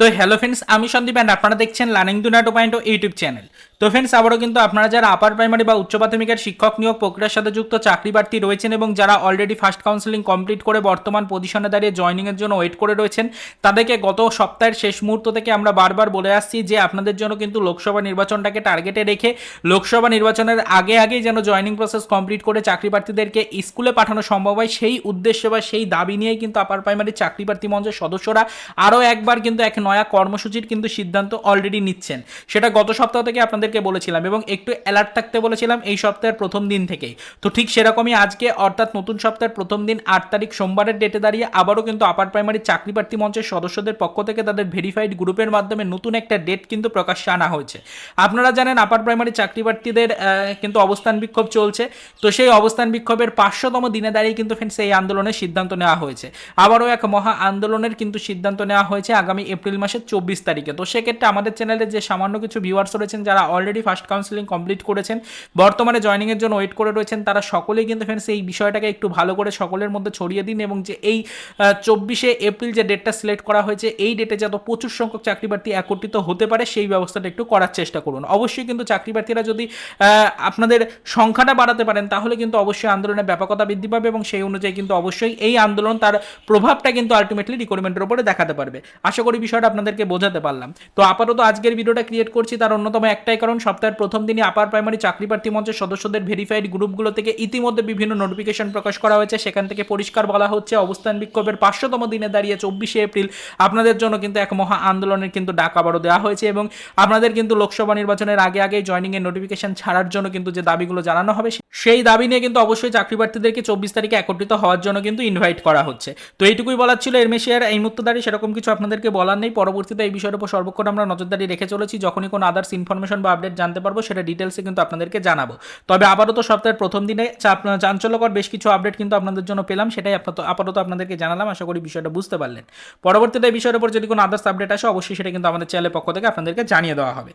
তো hello friends আমি Sandeep and আপনারা দেখছেন লার্নিং দুনা টু পয়েন্ট ইউটিউব চ্যানেল তো ফ্রেন্ডস আবারও কিন্তু আপনারা যারা আপার প্রাইমারি বা উচ্চ প্রাথমিকের শিক্ষক নিয়োগ প্রক্রিয়ার সাথে যুক্ত চাকরি প্রার্থী রয়েছেন এবং যারা অলরেডি ফার্স্ট কাউন্সেলিং কমপ্লিট করে বর্তমান পজিশনে দাঁড়িয়ে জয়নিংয়ের জন্য ওয়েট করে রয়েছেন, তাদেরকে গত সপ্তাহের শেষ মুহূর্ত থেকে আমরা বারবার বলে আসছি যে আপনাদের জন্য কিন্তু লোকসভা নির্বাচনটাকে টার্গেটে রেখে লোকসভা নির্বাচনের আগে আগেই যেন জয়নিং প্রসেস কমপ্লিট করে চাকরি প্রার্থীদেরকে স্কুলে পাঠানো সম্ভব হয়, সেই উদ্দেশ্যে বা সেই দাবি নিয়েই কিন্তু আপার প্রাইমারি চাকরি প্রার্থী মঞ্চের সদস্যরা আরও একবার কিন্তু এক নয়া কর্মসূচির কিন্তু সিদ্ধান্ত অলরেডি নিচ্ছেন। সেটা গত সপ্তাহ থেকে আপনাদেরকে বলেছিলাম এবং একটু অ্যালার্ট থাকতে বলেছিলাম এই সপ্তাহের প্রথম দিন থেকেই। তো ঠিক সেরকমই আজকে অর্থাৎ নতুন সপ্তাহের প্রথম দিন আট তারিখ সোমবারের ডেটে দাঁড়িয়ে আবারও কিন্তু আপার প্রাইমারি চাকরি প্রার্থী মঞ্চের সদস্যদের পক্ষ থেকে তাদের ভেরিফাইড গ্রুপের মাধ্যমে নতুন একটা ডেট কিন্তু প্রকাশ্যে আনা হয়েছে। আপনারা জানেন আপার প্রাইমারি চাকরি প্রার্থীদের কিন্তু অবস্থান বিক্ষোভ চলছে। তো সেই অবস্থান বিক্ষোভের পাঁচশোতম দিনে দাঁড়িয়ে কিন্তু ফ্রেন্ডস এই আন্দোলনের সিদ্ধান্ত নেওয়া হয়েছে। আবারও এক মহা আন্দোলনের কিন্তু সিদ্ধান্ত নেওয়া হয়েছে। আগামী এপ্রিল মাসের চব্বিশ তারিখে। তো সেক্ষেত্রে আমাদের চ্যানেলে যে সামান্য কিছু ভিউয়ার্স রয়েছেন, যারা অলরেডি ফার্স্ট কাউন্সিলিং কমপ্লিট করেছেন, বর্তমানে জয়নিংয়ের জন্য ওয়েট করে রয়েছেন, তারা সকলেই কিন্তু ফ্রেন্ডস এই বিষয়টাকে একটু ভালো করে সকলের মধ্যে ছড়িয়ে দিন এবং যে এই চব্বিশে এপ্রিল যে ডেটটা সিলেক্ট করা হয়েছে, এই ডেটে যত প্রচুর সংখ্যক চাকরি প্রার্থী একত্রিত হতে পারে, সেই ব্যবস্থাটা একটু করার চেষ্টা করুন। অবশ্যই কিন্তু চাকরি প্রার্থীরা যদি আপনাদের সংখ্যাটা বাড়াতে পারেন, তাহলে কিন্তু অবশ্যই আন্দোলনের ব্যাপকতা বৃদ্ধি পাবে এবং সেই অনুযায়ী কিন্তু অবশ্যই এই আন্দোলন তার প্রভাবটা কিন্তু আলটিমেটলি রিকোয়ারমেন্টের উপরে দেখাতে পারবে। আশা করি বিষয়টা আপনাদেরকে বোঝাতে পারলাম। তো আপাতত আজকের ভিডিওটা ক্রিয়েট করছি, তার অন্যতম একটাই কারণ, সপ্তাহের প্রথম দিনই আপার প্রাইমারি চাকরি প্রার্থী মঞ্চের সদস্যদের ভেরিফাইড গ্রুপগুলো থেকে ইতিমধ্যে বিভিন্ন নোটিফিকেশন প্রকাশ করা হয়েছে। সেখান থেকে পরিষ্কার বলা হচ্ছে, অবস্থান বিক্ষোভের পাঁচশোতম দিনে দাঁড়িয়ে চব্বিশে এপ্রিল আপনাদের জন্য কিন্তু এক মহা আন্দোলনের কিন্তু ডাক আবারও দেওয়া হয়েছে এবং আপনাদের কিন্তু লোকসভা নির্বাচনের আগে আগে জয়নিং এর নোটিফিকেশন ছাড়ার জন্য কিন্তু যে দাবিগুলো জানানো হবে, সেই দাবি নিয়ে কিন্তু অবশ্যই চাকরি প্রার্থীদেরকে চব্বিশ তারিখে একত্রিত হওয়ার জন্য কিন্তু ইনভাইট করা হচ্ছে। তো এইটুকুই বলার ছিল এর মেশিয়ার এই মুহূর্তে দাঁড়িয়ে সেরকম কিছু আপনাদেরকে বলার নেই। পরবর্তীতে এই বিষয়ের উপর সর্বক্ষণ আমরা নজরদারি রেখে চলেছি। যখনই কোনো আদার্স ইনফরমেশন বা আপডেট জানতে পারব, সেটা ডিটেলসে কিন্তু আপনাদেরকে জানাব। তবে আপাতত সপ্তাহের প্রথম দিনে চাঞ্চল্যকর বেশ কিছু আপডেট কিন্তু আপনাদের জন্য পেলাম, সেটাই আপাতত আপনাদেরকে জানালাম। আশা করি বিষয়টা বুঝতে পারলেন। পরবর্তীতে এই বিষয়ের উপর যদি কোনো আদার্স আপডেট আসে, অবশ্যই সেটা কিন্তু আমাদের চ্যানেলের পক্ষ থেকে আপনাদেরকে জানিয়ে দেওয়া হবে।